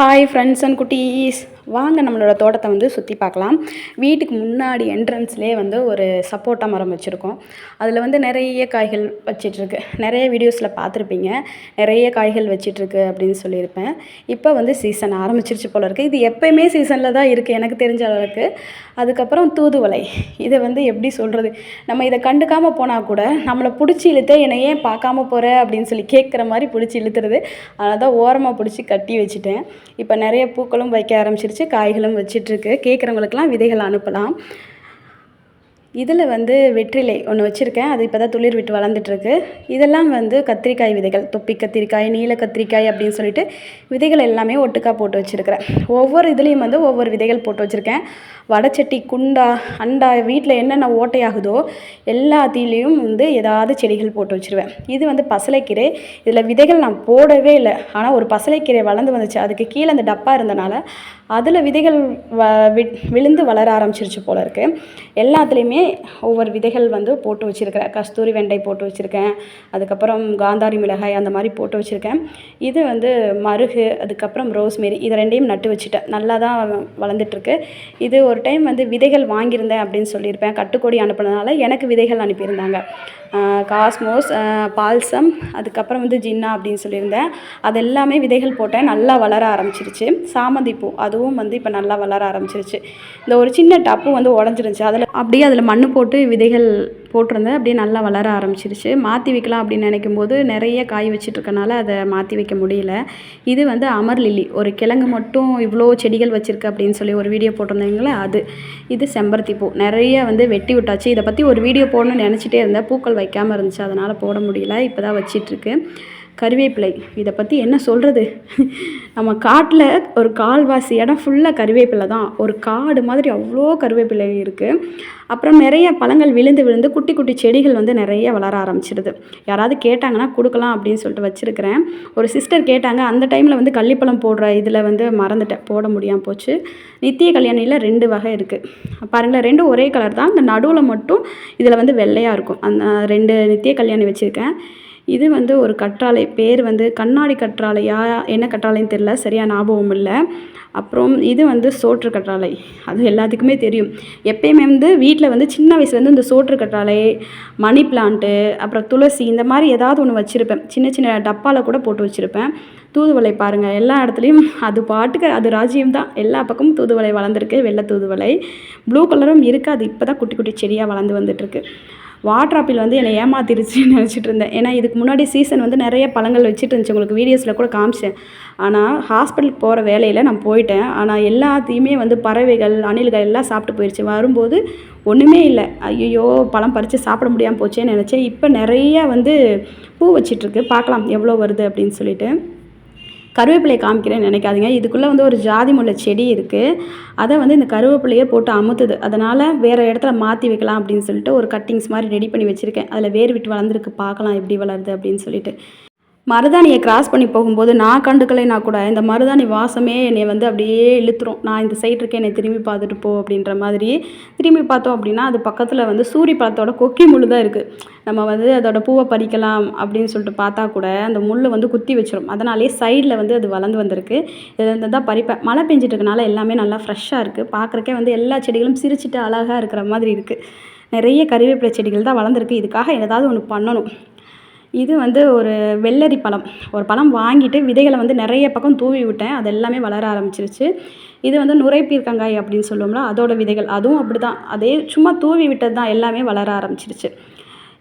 Hi friends and குட்டீஸ் வாங்க நம்மளோட தோட்டத்தை வந்து சுற்றி பார்க்கலாம். வீட்டுக்கு முன்னாடி என்ட்ரன்ஸ்லேயே வந்து ஒரு சப்போட்டா மரம் வச்சுருக்கோம். அதில் வந்து நிறைய காய்கள் வச்சிட்ருக்கு. நிறைய வீடியோஸில் பார்த்துருப்பீங்க. நிறைய காய்கள் வச்சிட்ருக்கு அப்படின்னு சொல்லியிருப்பேன். இப்போ வந்து சீசன் ஆரம்பிச்சிருச்சு போல இருக்குது இது எப்போயுமே சீசனில் தான் இருக்குது எனக்கு தெரிஞ்ச அளவுக்கு. அதுக்கப்புறம் தூதுவளை. இதை வந்து எப்படி சொல்கிறது நம்ம இதை கண்டுக்காமல் போனால் கூட நம்மளை பிடிச்சி இழுத்தே என்னை ஏன் பார்க்காம போகிற அப்படின்னு சொல்லி கேட்குற மாதிரி பிடிச்சி இழுத்துறது அதனால் தான் ஓரமாக பிடிச்சி கட்டி வச்சுட்டேன். இப்போ நிறைய பூக்களும் வைக்க ஆரம்பிச்சிருச்சு. காய்களும் வச்சிட்ருக்கு. கேட்குறவங்களுக்கெல்லாம் விதைகள் அனுப்பலாம். இதில் வந்து வெற்றிலை ஒன்று வச்சுருக்கேன். அது இப்போ தான் துளிர் விட்டு வளர்ந்துட்டுருக்கு. இதெல்லாம் வந்து கத்திரிக்காய் விதைகள். தொப்பி கத்திரிக்காய் நீல கத்திரிக்காய் அப்படின்னு சொல்லிட்டு விதைகள் எல்லாமே ஒட்டுக்கா போட்டு வச்சுருக்கிறேன். ஒவ்வொரு இதுலேயும் வந்து ஒவ்வொரு விதைகள் போட்டு வச்சுருக்கேன். வடச்சட்டி குண்டா அண்டா வீட்டில் என்னென்ன ஓட்டையாகுதோ எல்லாத்திலையும் வந்து ஏதாவது செடிகள் போட்டு வச்சுருவேன். இது வந்து பசலைக்கீரை. இதில் விதைகள் நான் போடவே இல்லை. ஆனால் ஒரு பசலைக்கீரை வளர்ந்து வந்துச்சு. அதுக்கு கீழே அந்த டப்பா இருந்தனால அதில் விதைகள் வ விழுந்து வளர ஆரம்பிச்சிருச்சு போல இருக்குது எல்லாத்துலேயுமே ஒவ்வொரு விதைகள் வந்து போட்டு வச்சுருக்கிறேன். கஸ்தூரி வெண்டை போட்டு வச்சுருக்கேன். அதுக்கப்புறம் காந்தாரி மிளகாய் அந்த மாதிரி போட்டு வச்சுருக்கேன். இது வந்து மருகு அதுக்கப்புறம் ரோஸ்மேரி இது ரெண்டையும் நட்டு வச்சுட்டேன். நல்லா தான் வளர்ந்துட்டுருக்கு. இது ஒரு டைம் வந்து விதைகள் வாங்கியிருந்தேன் அப்படின்னு சொல்லியிருப்பேன். கட்டுக்கொடி அனுப்புனதுனால எனக்கு விதைகள் அனுப்பியிருந்தாங்க. காஸ்மோஸ் பால்சம் அதுக்கப்புறம் வந்து ஜின்னா அப்படின்னு சொல்லியிருந்தேன். அது எல்லாமே விதைகள் போட்டேன். நல்லா வளர ஆரம்பிச்சிருச்சு. சாமந்தி பூ அதுவும் வந்து இப்போ நல்லா வளர ஆரம்பிச்சிருச்சு. இந்த ஒரு சின்ன டப்பு வந்து உடஞ்சிருந்துச்சு. அதில் அப்படியே அதில் மண் போட்டு விதைகள் போட்டிருந்தேன். அப்படியே நல்லா வளர ஆரம்பிச்சிருச்சு. மாற்றி வைக்கலாம் அப்படின்னு நினைக்கும் போது நிறைய காய் வச்சிட்ருக்கனால அதை மாற்றி வைக்க முடியல. இது வந்து அமர் லில்லி. ஒரு கிழங்கு மட்டும் இவ்வளோ செடிகள் வச்சுருக்கு அப்படின்னு சொல்லி ஒரு வீடியோ போட்டிருந்தீங்களே அது. இது செம்பருத்தி பூ. நிறைய வந்து வெட்டி விட்டாச்சு. இதை பற்றி ஒரு வீடியோ போடணும்னு நினச்சிட்டே இருந்தேன். பூக்கள் வைக்காமல் இருந்துச்சு. அதனால் போட முடியல. இப்போ தான் வச்சிட்ருக்கு. கருவேப்பிலை. இதை பற்றி என்ன சொல்கிறது நம்ம காட்டில் ஒரு கால்வாசி இடம் ஃபுல்லாக கருவேப்பிலை தான். ஒரு காடு மாதிரி அவ்வளோ கருவேப்பிலை இருக்குது அப்புறம் நிறைய பழங்கள் விழுந்து விழுந்து குட்டி குட்டி செடிகள் வந்து நிறைய வளர ஆரம்பிச்சிடுது யாராவது கேட்டாங்கன்னா கொடுக்கலாம் அப்படின்னு சொல்லிட்டு வச்சுருக்கிறேன். ஒரு சிஸ்டர் கேட்டாங்க அந்த டைமில் வந்து கள்ளிப்பழம் போடுற இதில் வந்து மறந்துட்டேன். போட முடியாமல் போச்சு. நித்திய கல்யாணியில் ரெண்டு வகை இருக்குது பாருங்களேன் ரெண்டும் ஒரே கலர் தான். இந்த நடுவில் மட்டும் இதில் வந்து வெள்ளையாக இருக்கும். அந்த ரெண்டு நித்திய கல்யாணி வச்சுருக்கேன். இது வந்து ஒரு கற்றாழை பேர் வந்து கண்ணாடி கற்றாழையா என்ன கற்றாழைன்னு தெரில சரியாக ஞாபகம் இல்லை. அப்புறம் இது வந்து சோற்று கற்றாழை அது எல்லாத்துக்குமே தெரியும். எப்பயுமே வந்து வீட்டில் வந்து சின்ன வயசுலேருந்து இந்த சோற்று கற்றாழை மணி பிளான்ட்டு அப்புறம் துளசி இந்த மாதிரி ஏதாவது ஒன்று வச்சுருப்பேன். சின்ன சின்ன டப்பாவில் கூட போட்டு வச்சுருப்பேன். தூதுவளை பாருங்கள் எல்லா இடத்துலையும் அது பாட்டுக்கு அது ராஜ்யம் தான். எல்லா பக்கமும் தூதுவளை வளர்ந்துருக்கு வெள்ளை தூதுவளை. ப்ளூ கலரும் இருக்குது அது இப்போ தான் குட்டி குட்டி செடியாக வளர்ந்து வந்துட்டுருக்கு வாட்டர் ஆப்பிள் வந்து என்னை ஏமாத்திருச்சுன்னு நினச்சிட்டு இருந்தேன். ஏன்னா இதுக்கு முன்னாடி சீசன் வந்து நிறைய பழங்கள் வச்சுட்டு இருந்துச்சு. உங்களுக்கு வீடியோஸில் கூட காமிச்சேன். ஆனால் ஹாஸ்பிட்டலுக்கு போகிற வேலையில் நான் போயிட்டேன். ஆனால் எல்லாத்தையுமே வந்து பறவைகள் அணில்கள் எல்லாம் சாப்பிட்டு போயிடுச்சு வரும்போது ஒன்றுமே இல்லை. ஐயோ பழம் பறித்து சாப்பிட முடியாமல் போச்சேன்னு நினச்சேன். இப்போ நிறைய வந்து பூ வச்சிட்ருக்கு பார்க்கலாம் எவ்வளோ வருது அப்படின்னு சொல்லிட்டு. கருவேப்பிலையை காமிக்கிறேன்னு நினைக்காதீங்க. இதுக்குள்ளே வந்து ஒரு ஜாதி முல்லை செடி இருக்குது அதை வந்து இந்த கருவேப்பிலையே போட்டு அமுத்துது. அதனால் வேறு இடத்துல மாற்றி வைக்கலாம் அப்படின்னு சொல்லிட்டு ஒரு கட்டிங்ஸ் மாதிரி ரெடி பண்ணி வச்சுருக்கேன். அதில் வேர் விட்டு வளர்ந்துருக்கு. பார்க்கலாம் எப்படி வளருது அப்படின்னு சொல்லிட்டு. மருதாணியை கிராஸ் பண்ணி போகும்போது நான் கண்டுக்கலைனா கூட இந்த மருதாணி வாசமே என்னை வந்து அப்படியே இழுத்துரும். நான் இந்த சைடு இருக்கேன் என்னை திரும்பி பார்த்துட்டு போ அப்படின்ற மாதிரி திரும்பி பார்த்தோம் அப்படின்னா அது பக்கத்தில் வந்து சூரிய பழத்தோட கொக்கி முள் தான் இருக்குது நம்ம வந்து அதோட பூவை பறிக்கலாம் அப்படின்னு சொல்லிட்டு பார்த்தா கூட அந்த முள் வந்து குத்தி வச்சிடும் அதனாலேயே சைடில் வந்து அது வளர்ந்து வந்திருக்கு. இதில் தான் பறிப்பேன். மழை பெஞ்சிட்டு இருக்கனால எல்லாமே நல்லா ஃப்ரெஷ்ஷாக இருக்குது பார்க்குறக்கே வந்து எல்லா செடிகளும் சிரிச்சிட்டு அழகாக இருக்கிற மாதிரி இருக்குது நிறைய கறிவேப்பிலை செடிகள் தான் வளர்ந்துருக்கு. இதுக்காக ஏதாவது ஒன்று பண்ணணும். இது வந்து ஒரு வெள்ளரி பழம். ஒரு பழம் வாங்கிட்டு விதைகளை வந்து நிறைய பக்கம் தூவி விட்டேன். அது எல்லாமே வளர ஆரம்பிச்சிருச்சு. இது வந்து நுரைப்பீர்க்கங்காய் அப்படின்னு சொல்லுவோம்ல அதோட விதைகள். அதுவும் அப்படி தான் அதே சும்மா தூவி விட்டது தான் எல்லாமே வளர ஆரம்பிச்சிருச்சு.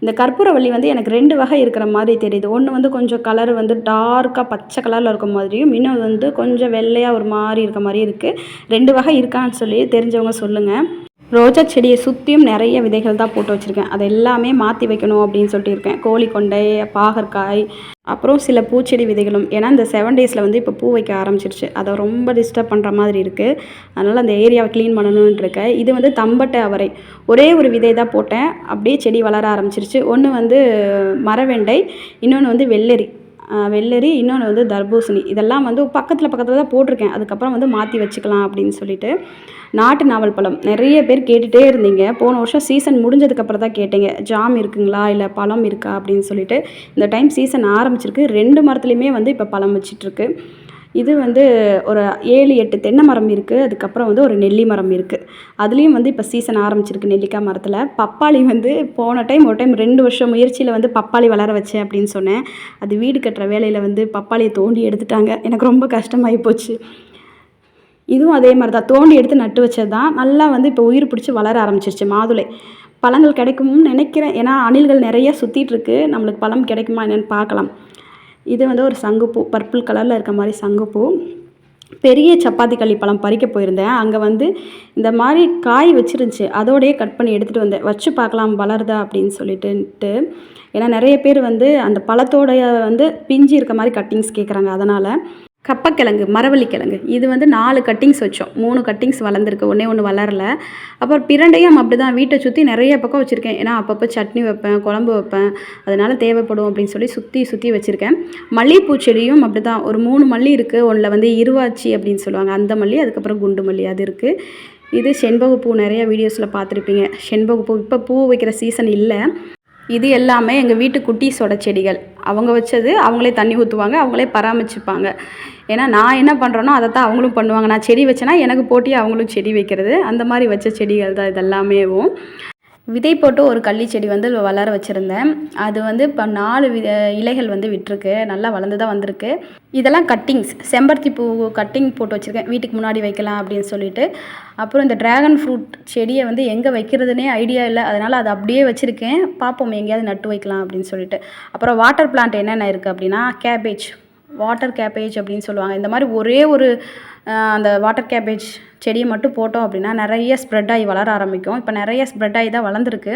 இந்த கற்பூரவள்ளி வந்து எனக்கு ரெண்டு வகை இருக்கிற மாதிரி தெரியுது. ஒன்று வந்து கொஞ்சம் கலர் வந்து டார்க்காக பச்சை கலரில் இருக்க மாதிரியும் இன்னொன்று வந்து கொஞ்சம் வெள்ளையாக ஒரு மாதிரி இருக்க மாதிரி இருக்குது ரெண்டு வகை இருக்கான்னு சொல்லி தெரிஞ்சவங்க சொல்லுங்கள் ரோஜா செடியை சுற்றியும் நிறைய விதைகள் தான் போட்டு வச்சுருக்கேன். அது எல்லாமே மாற்றி வைக்கணும் அப்படின்னு சொல்லிட்டு இருக்கேன் கோழிக்கொண்டை பாகற்காய் அப்புறம் சில பூச்செடி விதைகளும். ஏன்னா இந்த செவன் டேஸில் வந்து இப்போ பூ வைக்க ஆரம்பிச்சிருச்சு. அதை ரொம்ப டிஸ்டர்ப் பண்ணுற மாதிரி இருக்குது அதனால் அந்த ஏரியாவை க்ளீன் பண்ணணும்னு இருக்கேன். இது வந்து தம்பட்டை அவரை. ஒரே ஒரு விதை தான் போட்டேன். அப்படியே செடி வளர ஆரம்பிச்சிருச்சு. ஒன்று வந்து மரவெண்டை இன்னொன்று வந்து வெள்ளரி. வெள்ளரி இன்னொன்று வந்து தர்பூசணி. இதெல்லாம் வந்து பக்கத்தில் பக்கத்தில் தான் போட்டிருக்கேன். அதுக்கப்புறம் வந்து மாற்றி வச்சுக்கலாம் அப்படின்னு சொல்லிட்டு. நாட்டு நாவல் பழம். நிறைய பேர் கேட்டுகிட்டே இருந்தீங்க. போன வருஷம் சீசன் முடிஞ்சதுக்கப்புறம் தான் கேட்டீங்க. ஜாம் இருக்குங்களா? இல்லை பழம் இருக்கா? அப்படின்னு சொல்லிட்டு. இந்த டைம் சீசன் ஆரம்பிச்சிருக்கு. ரெண்டு மரத்துலையுமே வந்து இப்போ பழம் வச்சிட்ருக்கு இது வந்து ஒரு ஏழு எட்டு தென்னை மரம் இருக்குது அதுக்கப்புறம் வந்து ஒரு நெல்லி மரம் இருக்குது அதுலேயும் வந்து இப்போ சீசன் ஆரம்பிச்சிருக்கு நெல்லிக்காய் மரத்தில். பப்பாளி வந்து போன டைம் ஒரு டைம் ரெண்டு வருஷம் முயற்சியில் வந்து பப்பாளி வளர வச்சேன் அப்படின்னு சொன்னேன். அது வீடு கட்டுற வேலையில் வந்து பப்பாளியை தோண்டி எடுத்துட்டாங்க. எனக்கு ரொம்ப கஷ்டமாகி போச்சு. இதுவும் அதே மாதிரி தான் தோண்டி எடுத்து நட்டு வச்சது தான் நல்லா வந்து இப்போ உயிர் பிடிச்சி வளர ஆரம்பிச்சிருச்சு மாதுளை. பழங்கள் கிடைக்கும்னு நினைக்கிறேன். ஏன்னா அணில்கள் நிறைய சுற்றிட்டு இருக்கு. நம்மளுக்கு பழம் கிடைக்குமா என்னென்னு பார்க்கலாம். இது வந்து ஒரு சங்குப்பூ பர்பிள் கலரில் இருக்க மாதிரி சங்குப்பூ. பெரிய சப்பாத்தி களி பழம் பறிக்க போயிருந்தேன். அங்கே வந்து இந்த மாதிரி காய் வச்சிருந்துச்சு. அதோடயே கட் பண்ணி எடுத்துகிட்டு வந்தேன். வச்சு பார்க்கலாம் வளருதா அப்படின்னு சொல்லிட்டுன்ட்டு. ஏன்னா நிறைய பேர் வந்து அந்த பழத்தோடைய வந்து பிஞ்சு இருக்க மாதிரி கட்டிங்ஸ் கேட்குறாங்க அதனால் கப்பக்கிழங்கு மரவள்ளி கிழங்கு இது வந்து நாலு கட்டிங்ஸ் வச்சோம். மூணு கட்டிங்ஸ் வளர்ந்துருக்கு. ஒன்றே ஒன்று வளரல. அப்புறம் பிரண்டையும் அப்படி தான் வீட்டை சுற்றி நிறைய பக்கம் வச்சுருக்கேன். ஏன்னா அப்பப்போ சட்னி வைப்பேன் குழம்பு வைப்பேன். அதனால் தேவைப்படும் அப்படின்னு சொல்லி சுற்றி சுற்றி வச்சுருக்கேன். மல்லிகைப்பூ செடியும் அப்படி தான் ஒரு மூணு மல்லி இருக்குது ஒன்றில் வந்து இருவாச்சி அப்படின்னு சொல்லுவாங்க. அந்த மல்லி அதுக்கப்புறம் குண்டு மல்லி அது இருக்குது இது செண்பகப்பூ நிறைய வீடியோஸில் பார்த்துருப்பீங்க. செண்பகப்பூ இப்போ பூ வைக்கிற சீசன் இல்லை. இது எல்லாமே எங்கள் வீட்டு குட்டீஸோட செடிகள். அவங்க வச்சது அவங்களே தண்ணி ஊற்றுவாங்க அவங்களே பராமரிச்சுப்பாங்க. ஏன்னா நான் என்ன பண்ணுறேனோ அதை தான் அவங்களும் பண்ணுவாங்க. நான் செடி வச்சேன்னா எனக்கு போட்டி அவங்களும் செடி வைக்கிறது. அந்த மாதிரி வச்ச செடிகள் தான் இதெல்லாமேவும். விதை போட்டு ஒரு கள்ளி செடி வந்து வளர வச்சுருந்தேன். அது வந்து இப்போ நாலு வித இலைகள் வந்து விட்டுருக்கு. நல்லா வளர்ந்து தான் வந்திருக்கு. இதெல்லாம் கட்டிங்ஸ். செம்பருத்தி பூ கட்டிங் போட்டு வச்சுருக்கேன். வீட்டுக்கு முன்னாடி வைக்கலாம் அப்படின்னு சொல்லிட்டு. அப்புறம் இந்த ட்ராகன் ஃப்ரூட் செடியை வந்து எங்கே வைக்கிறதுனே ஐடியா இல்லை. அதனால் அதை அப்படியே வச்சுருக்கேன். பார்ப்போம் எங்கேயாவது நட்டு வைக்கலாம் அப்படின்னு சொல்லிட்டு. அப்புறம் வாட்டர் பிளான்ட் என்னென்ன இருக்குது அப்படின்னா கேபேஜ். வாட்டர் கேபேஜ் அப்படின்னு சொல்லுவாங்க. இந்த மாதிரி ஒரே ஒரு அந்த வாட்டர் கேபேஜ் செடியை மட்டும் போட்டோம் அப்படின்னா நிறைய ஸ்ப்ரெட் ஆகி வளர ஆரம்பிக்கும். இப்போ நிறைய ஸ்ப்ரெட் ஆகி தான் வளர்ந்துருக்கு.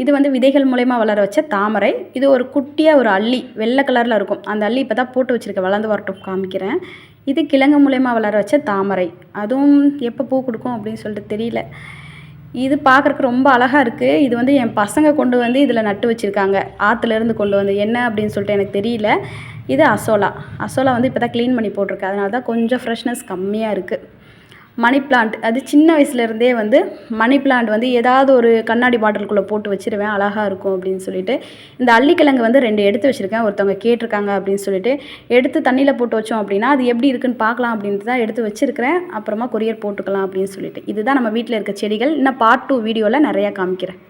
இது வந்து விதைகள் மூலயமா வளர வச்ச தாமரை. இது ஒரு குட்டியாக ஒரு அள்ளி வெள்ளை கலரில் இருக்கும். அந்த அள்ளி இப்போ தான் போட்டு வச்சுருக்கேன் வளர்ந்து வரட்டும் காமிக்கிறேன். இது கிழங்கு மூலயமா வளர வச்ச தாமரை. அதுவும் எப்போ பூ கொடுக்கும் அப்படின்னு சொல்லிட்டு தெரியல. இது பார்க்குறக்கு ரொம்ப அழகாக இருக்குது இது வந்து என் பசங்க கொண்டு வந்து இதில் நட்டு வச்சுருக்காங்க. ஆற்றுலேருந்து கொண்டு வந்து என்ன அப்படின்னு சொல்லிட்டு எனக்கு தெரியல. இது அசோலா. அசோலா வந்து இப்போ தான் க்ளீன் பண்ணி போட்டிருக்கு. அதனால தான் கொஞ்சம் ஃப்ரெஷ்னஸ் கம்மியாக இருக்குது மணி பிளான்ட் அது சின்ன வயசுலேருந்தே வந்து மணி பிளான்ட் வந்து ஏதாவது ஒரு கண்ணாடி பாட்டிலுக்குள்ளே போட்டு வச்சிருவேன் அழகாக இருக்கும் அப்படின்னு சொல்லிட்டு. இந்த அள்ளிக்கிழங்கு வந்து ரெண்டு எடுத்து வச்சுருக்கேன். ஒருத்தவங்க கேட்டிருக்காங்க அப்படின்னு சொல்லிட்டு. எடுத்து தண்ணியில் போட்டு வச்சோம் அப்படின்னா அது எப்படி இருக்குன்னு பார்க்கலாம் அப்படின்ட்டு தான் எடுத்து வச்சுருக்கிறேன். அப்புறமா கொரியர் போட்டுக்கலாம் அப்படின்னு சொல்லிட்டு. இதுதான் நம்ம வீட்டில் இருக்க செடிகள். இன்னும் பார்ட் டூ வீடியோவில் நிறையா காமிக்கிறேன்.